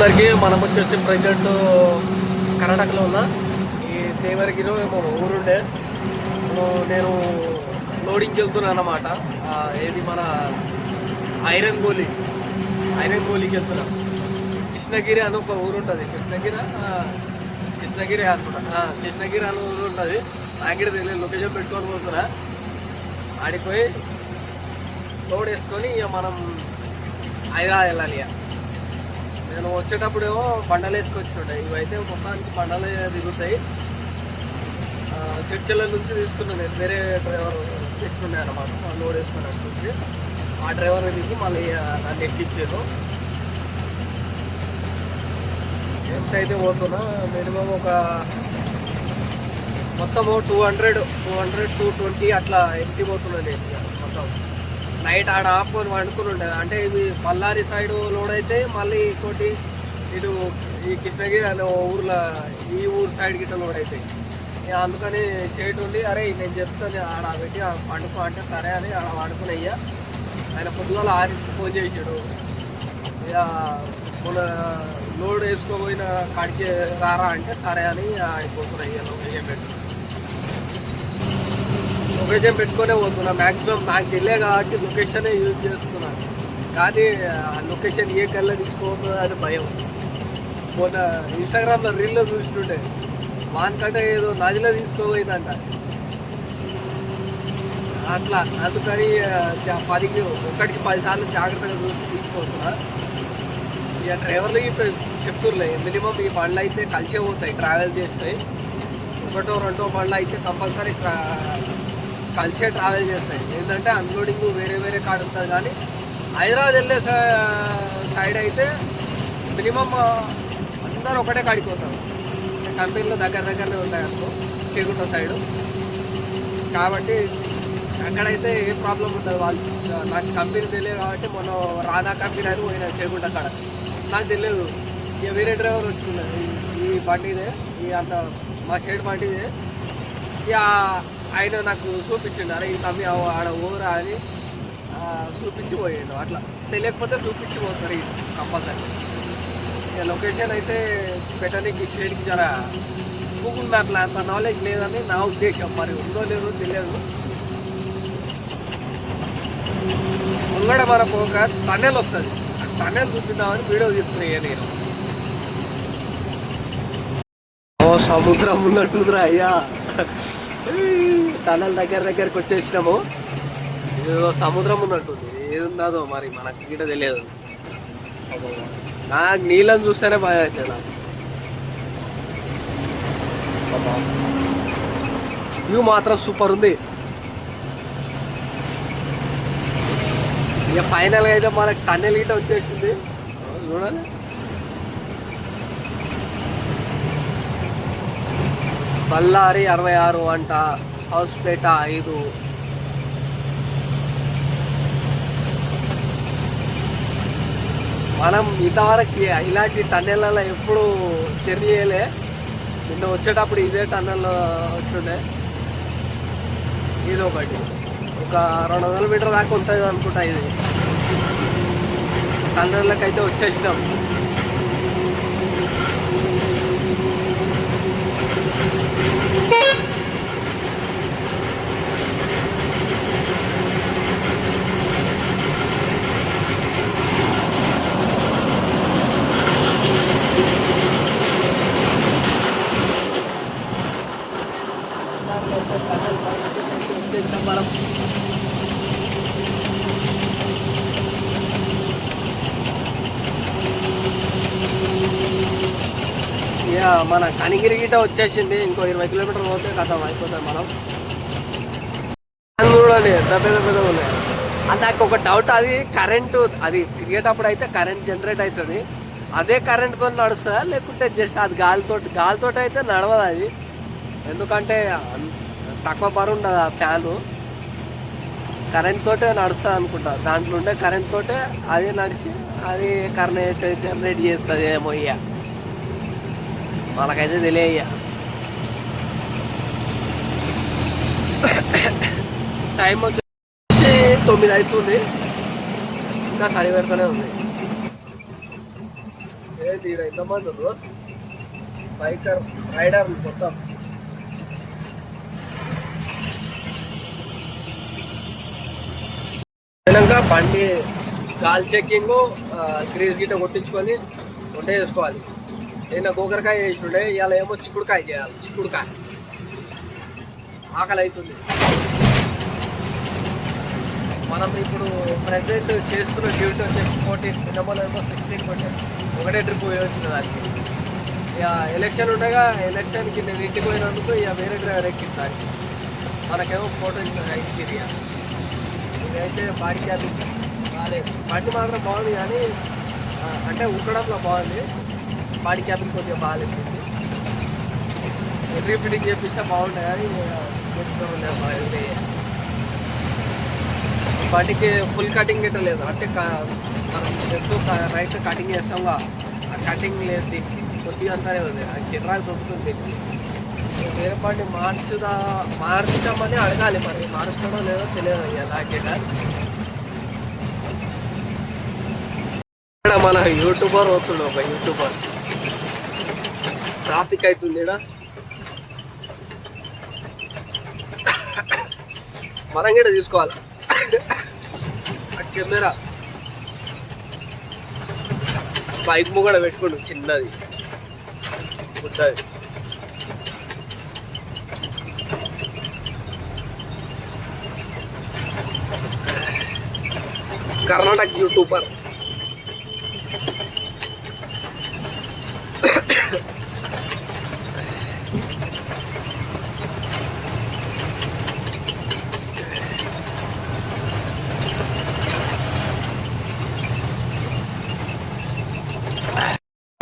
అందరికీ మనం వచ్చేసి ప్రజెంట్ కర్ణాటకలో ఉన్నా ఈ దేవరగిరి మన ఊరుండే. నేను లోడింగ్కి వెళ్తున్నాను అన్నమాట. ఏది మన ఐరన్ గోలి. ఐరన్ గోలికి వెళ్తున్నా. కృష్ణగిరి అని ఒక ఊరు ఉంటుంది. కృష్ణగిరి కృష్ణగిరి అనుకుంటా. కృష్ణగిరి అని ఊరు ఉంటుంది. నాకిడ తెలియదు లొకేషన్ పెట్టుకొని పోతున్నా. ఆడిపోయి లోడ్ వేసుకొని ఇక మనం హైదరాబాద్ వెళ్ళాలి ఇక. నేను వచ్చేటప్పుడేమో బండలు వేసుకొచ్చినట్టు ఇవైతే మొత్తానికి బండలే దిగుతాయి. చర్చల నుంచి తీసుకున్నాను నేను. వేరే డ్రైవర్ తెచ్చుకున్నాను అన్నమాట. లోడ్ వేసుకుని వచ్చి ఆ డ్రైవర్ దిగి మళ్ళీ నన్ను ఎక్కించారు ఎంత అయితే పోతున్నా మినిమం ఒక మొత్తము two hundred two hundred two twenty అట్లా ఎక్కి పోతున్నాను నేను మొత్తం. నైట్ ఆడ ఆపుకొని వండుకుని ఉండేది అంటే ఇవి బళ్ళారి సైడ్ లోడ్ అయితే మళ్ళీ ఇంకోటి ఇటు ఈ కృష్ణగిరి అనే ఓ ఊర్లో ఈ ఊరు సైడ్ గిట్ట లోడ్ అవుతాయి ఇక అందుకని షేట్ ఉండి అరే నేను చెప్తాను ఆడ పెట్టి ఆ పండుకో అంటే సరే అని ఆడ వండుకుని అయ్యా. ఆయన పొద్దుగాల ఆరి ఫోన్ చేసాడు ఇక మన లోడ్ వేసుకోపోయిన కాడికి రారా అంటే సరే అని ఆయన అయ్యా లొకేషన్ పెట్టు లొకేషన్ పెట్టుకునే పోతున్నా. మ్యాక్సిమం నాకు తెలియ కాబట్టి లొకేషనే యూజ్ చేస్తున్నా. కానీ ఆ లొకేషన్ ఏ కల్లా తీసుకోవద్దు అని భయం. మొన్న ఇన్స్టాగ్రామ్లో రీల్లో చూసినట్టే వానికంటే ఏదో నదిలో తీసుకోబోయిందంట. అట్లా అందుకని పదికి ఒకటికి పది సార్లు జాగ్రత్తగా చూసి తీసుకోవద్దునా ఇక డ్రైవర్లు చెప్తుర్లే మినిమం ఈ బండ్లు అయితే కలిసే పోతాయి ట్రావెల్ చేస్తాయి ఒకటో రెండో బండ్లు అయితే కంపల్సరీ కలిసే ట్రావెల్ చేస్తాయి. ఏంటంటే అన్లోడింగ్ వేరే వేరే కాడ ఉంటుంది కానీ హైదరాబాద్ వెళ్ళే సై- సైడ్ అయితే మినిమం అందరూ ఒకటే కాడికి పోతారు. కంపెనీలో దగ్గర దగ్గరనే ఉంటాయి అనుకో చేకుంట సైడు కాబట్టి అక్కడైతే ఏ ప్రాబ్లం ఉండదు. వాళ్ళు నాకు కంపెనీ తెలియదు కాబట్టి మొన్న రాధా కంపెనీ అని పోయిన చేకుంట కాడ. నాకు తెలియదు. ఇక వేరే డ్రైవర్ వచ్చుకున్నాడు. ఈ బండిదే ఈ అంత మా షేడ్ బండిదే. ఇక ఆయన నాకు చూపించిండు. అరే ఈ తమ్మి ఆడ ఊరా అని చూపించి పోయాడు అట్లా తెలియకపోతే చూపించి పోతారు కంపల్సరీ. లొకేషన్ అయితే పెట్టడానికి షేడ్కి జర గూగుల్ మ్యాప్లో అంత నాలెడ్జ్ లేదని నా ఉద్దేశం. మరి ఉందో లేదో తెలియదు. ముంగడ మనకు ఒక టన్నెల్ వస్తుంది. టన్నెల్ చూపిద్దామని వీడియో తీసుకున్నాయి నేను. ఓ సముద్రం ఉన్నట్టుందిరా అయ్యా. టనల్ దగ్గర దగ్గరికి వచ్చేసినాము. ఏదో సముద్రం ఉన్నట్టుంది. ఏదున్నదో మరి మనకి గిట తెలియదు. నాకు నీళ్ళని చూస్తేనే భయం అవుతుంది నాకు. వ్యూ మాత్రం సూపర్ ఉంది. ఇక ఫైనల్గా అయితే మనకు టన్నెల్ గిట వచ్చేసింది. చూడాలి. బళ్ళారి అరవై ఆరు అంట. హౌస్పేట ఐదు. మనం ఇంతవరకు ఇలాంటి టన్నెళ్ళలో ఎప్పుడు జర్నీ చేయలే నిన్న వచ్చేటప్పుడు ఇదే టన్నెల్లో వచ్చిండే. ఇది ఒకటి. ఒక రెండు వందల మీటర్ దాకా ఉంటుంది అనుకుంటా ఇది. టన్నెళ్ళకైతే అయితే వచ్చేసినాం. కనిగిరి గీట వచ్చేసింది. ఇంకో ఇరవై కిలోమీటర్లు పోతే కథం అయిపోతాం మనం. చూడండి ఎంత పెద్ద పెద్ద ఉన్నాయి. నాకు ఒక డౌట్ అది కరెంటు అది తిరిగేటప్పుడు అయితే కరెంట్ జనరేట్ అవుతుంది. అదే కరెంట్తో నడుస్తుందా? లేకుంటే జస్ట్ అది గాలితో గాలితో అయితే నడవదు అది. ఎందుకంటే తక్కువ బరువు ఉండదు ఆ ఫ్యాను కరెంట్ తోటే నడుస్తుంది అనుకుంటా. దాంట్లో ఉండే కరెంట్ తోటే అదే నడిచి అది కరెంట్ జనరేట్ చేస్తుంది ఏమో ఇక మనకైతే తెలియ టైం వచ్చేసి తొమ్మిది అవుతుంది. ఇంకా చలి పెడుతూనే ఉంది. ఏంది ఈడ ఎంతమంది ఉన్నారు? బైకర్ రైడర్ మొత్తం. అయినాక బండి కాల్ చెక్కింగ్ క్రీజ్ గిట్ట కొట్టించుకొని వంట చేసుకోవాలి. నిన్న గోకరకాయ చేసిండే ఇవాళ ఏమో చిక్కుడుకాయ చేయాలి చిక్కుడుకాయ. ఆకలి అవుతుంది మనం ఇప్పుడు ప్రజెంట్ చేస్తున్న డ్యూటీ వచ్చేసి ఫోర్టీన్ నిన్న ఏమో సిక్స్టీన్ కొట్టి. ఒకటే ట్రిప్ పోయి దానికి. ఇక ఎలక్షన్ ఉండగా ఎలక్షన్కి నేను ఇంటికి పోయినందుకు ఇక వేరే డ్రైవర్ ఎక్కిస్తాను మనకేమో ఫోటో ఇచ్చింది ఇక. ఇదైతే బాడీ క్యాబిన్ బాగాలేదు బండి మాత్రం బాగుంది కానీ అంటే ఉండడంలో బాగుంది. బాడీ క్యాబిన్ కొద్దిగా బాగాలేదు రీఫిటింగ్ చేపిస్తే బాగుంటుంది కానీ చెప్తాం లేదు బాగుంది బండికి ఫుల్ కటింగ్ గిట్ట లేదు అంటే క- మనం లెఫ్ట్ రైట్ కటింగ్ చేస్తాంగా ఆ కటింగ్ లేదు దీనికి కొద్దిగా అంతానే ఉంది అది చిరాకు దొరుకుతుంది దీనికి వేరే బండి మార్చుదా మార్చామని అడగాలి మరి మారుస్తాడో లేదో తెలియదు ఎలాగేట ఇక్కడ మన యూట్యూబర్ వస్తుండు ఒక యూట్యూబర్ ట్రాఫిక్ అవుతుంది మనం కూడా తీసుకోవాలి. ఆ కెమెరా. బైక్ కూడా పెట్టుకోండి చిన్నది. ఉంటుంది కర్ణాటక యూట్యూబర్.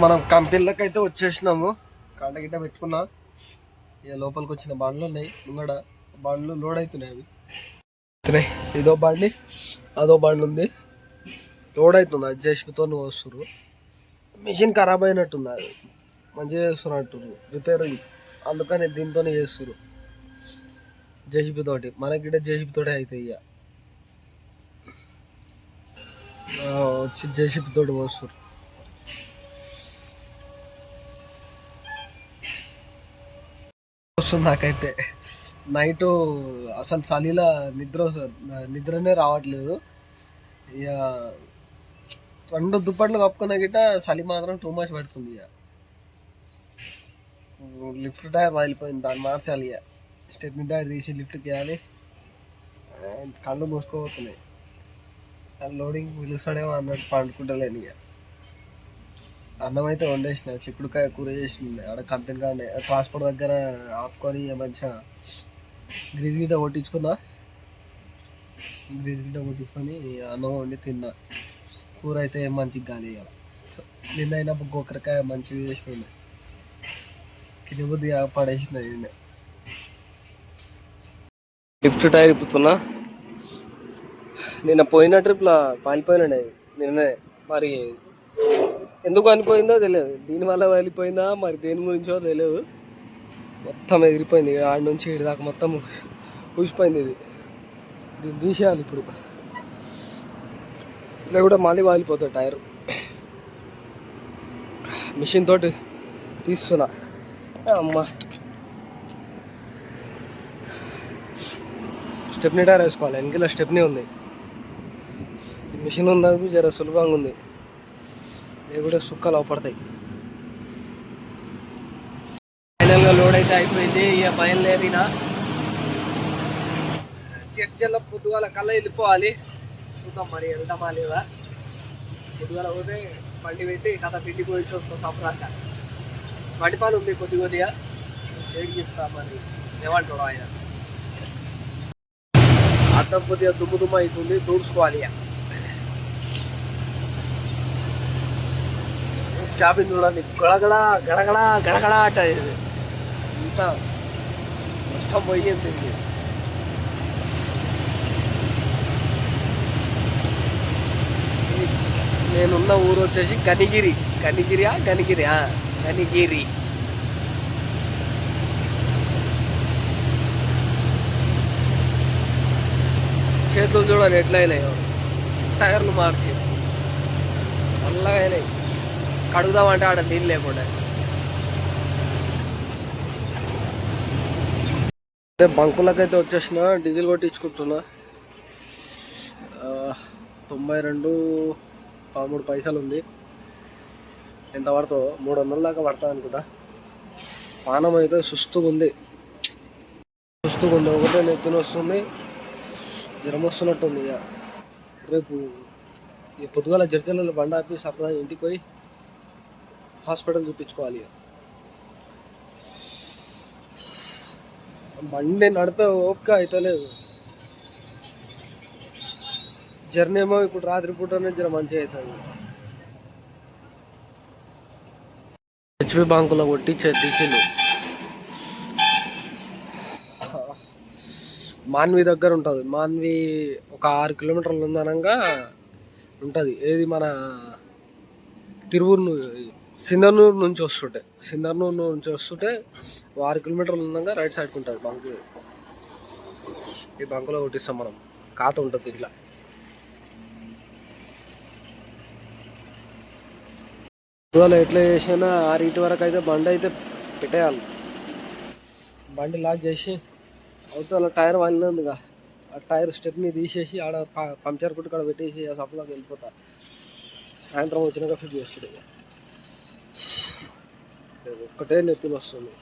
మనం కంపెనీలకు అయితే వచ్చేసినాము. కాళ్ళ గిట్ట పెట్టుకున్నా. ఇక లోపలికి వచ్చిన బండ్లు ఉన్నాయి. ముంగడ బండ్లు లోడ్ అవుతున్నాయి అవి. ఇదో బండి అదో బండి ఉంది. లోడ్ అవుతుంది. అది జేసీబీతో వస్తున్నారు మిషన్ ఖరాబ్ అయినట్టుంది అది. మంచిగా చేస్తున్నట్టు రిపేర్ అందుకని దీంతోనే చేస్తున్నారు జేసీబీ తోటి. మనకి గిట్ట జేసీబీ తోటి అవుతాయి ఇక. వచ్చి జేసీబీ తోటి వస్తారు వస్తుంది నాకైతే. నైట్ అసలు చలిలా నిద్ర వస్తుంది. నిద్రనే రావట్లేదు. ఇక రెండు దుప్పట్లు కప్పుకున్న గిట్ట చలి మాత్రం టూ మచ్ పడుతుంది ఇక. లిఫ్ట్ టైర్ వదిలిపోయింది. దాన్ని మార్చాలి ఇక. స్టెప్ని టైర్ తీసి లిఫ్ట్కి వేయాలి కళ్ళు మూసుకోబోతున్నాయి. లోడింగ్ పిలుస్తాడేమో అన్నట్టు పండుకుంటలేను ఇక. అన్నం అయితే వండేసిన చిక్కుడుకాయ కూర చేసి ఆడ కంపెనీ కానీ ట్రాన్స్పోర్ట్ దగ్గర ఆపుకొని మంచిగా గ్రీజ్ గిట్ట కొట్టించుకున్నా. గ్రీజ్ గిట్ట కొట్టించుకొని అన్నం వండి తిన్నా. కూర అయితే మంచిగా కాదు ఇక నిన్న అయినప్పుడు గోకరకాయ మంచిగా చేసిన ఉండే తినబుద్ధి పడేసిన నిన్న. లిఫ్ట్ టైర్ ఇప్పుతున్నా. నిన్న పోయిన ట్రిప్లో పాలిపోయినా నిన్నే మరి ఎందుకు అనిపోయిందో తెలియదు. దీనివల్ల వెళ్ళిపోయిందా మరి దేని గురించో తెలియదు. మొత్తం ఎగిరిపోయింది. ఆడ నుంచి ఇటు దాకా మొత్తం ఊసిపోయింది ఇది. దీన్ని తీసేయాలి ఇప్పుడు. ఇలా కూడా మళ్ళీ వాలిపోతుంది టైర్. మిషన్ తోటి తీస్తున్నా. అమ్మా. స్టెప్నీ టైర్ వేసుకోవాలి. వెనకాల స్టెప్నీ ఉంది. ఈ మిషన్ ఉన్నది జర సులభంగా ఉంది. ఇవి కూడా సుక్కలు అవపడతాయి. ఫైనల్గా లోడ్ అయితే అయిపోయింది. ఇక బయలుదేరిన చర్చల పొద్దుగాల కళ్ళ వెళ్ళిపోవాలి. చూద్దాం మరి వెళ్దామా లేదా. పొద్దుగాల పోతే బండి పెట్టి కథ పిండి పోయి వస్తాం సంప్రాంత. బండి పాలు ఉంది కొద్ది కొద్దిగా. షేడ్ చెప్తా మరి? ఏమంటాడు ఆయన? అద్దం కొద్దిగా దుమ్ము దుమ్మ అవుతుంది. దూర్చుకోవాలి ఇక. క్యాబిన్ చూడండి గడగడ గడగడ గడగడ అంట ఇది ఇంత నష్టం పోయింది ఇది నేనున్న ఊరు వచ్చేసి కనిగిరి కనిగిరియా కనిగిరి ఆ, కనిగిరి చేతులు చూడండి ఎట్లయినాయో టైర్లు మార్చి నల్లగా అయినాయి కడుగుదామంటే ఆడ నీళ్ళు లేకుండా. అదే బంకులకైతే వచ్చేసిన డీజిల్ కొట్టించుకుంటున్నా. తొంభై రెండు పదమూడు పైసలు ఉంది. ఎంత పడుతుందో? మూడు వందల దాకా పడుతుంది అనుకుంటా. పానం అయితే సుస్తుగా ఉంది. సుస్తుగా ఉంది. ఒకటే నెత్తిన వస్తుంది. జ్వరం వస్తున్నట్టుంది ఇక. రేపు ఈ పొద్దుగాల జడ్జలలో బండ ఆపి సప్లై ఇంటికి పోయి హాస్పిటల్ చూపించుకోవాలి. మండే బండి నడిపే ఓపిక అయితే లేదు. జర్నీ ఏమో ఇప్పుడు రాత్రిపూటనే జర మంచిగా అవుతుంది. హెచ్పి బ్యాంకులో కొట్టించే తీసిండు. మాన్వి దగ్గర ఉంటుంది. మాన్వి ఒక ఆరు కిలోమీటర్లు ఉందనంగా ఉంటుంది. ఏది మన తిరువురు ను- నుంచి వస్తుంటే సింధనూరు నుంచి వస్తుంటే ఆరు కిలోమీటర్లు ఉండగా రైట్ సైడ్కి ఉంటుంది బంక్. ఈ బంకులో కొట్టిస్తాం మనం. కాత ఉంటుంది ఇట్లా ఇవాళ ఎట్లా చేసినా ఆరింటి వరకు అయితే బండి అయితే పెట్టేయాలి. బండి లాక్ చేసి అవతల టైర్ వాలినందుగా ఆ టైర్ స్టెప్ని తీసేసి ఆడ ప- పంచర్ కుట్టు కాడ పెట్టేసి ఆ సప్లాకి వెళ్ళిపోతా. సాయంత్రం వచ్చినాక ఫిట్ చేస్తుంది ఇక. ఒక్కటే నెత్తులు వస్తుంది.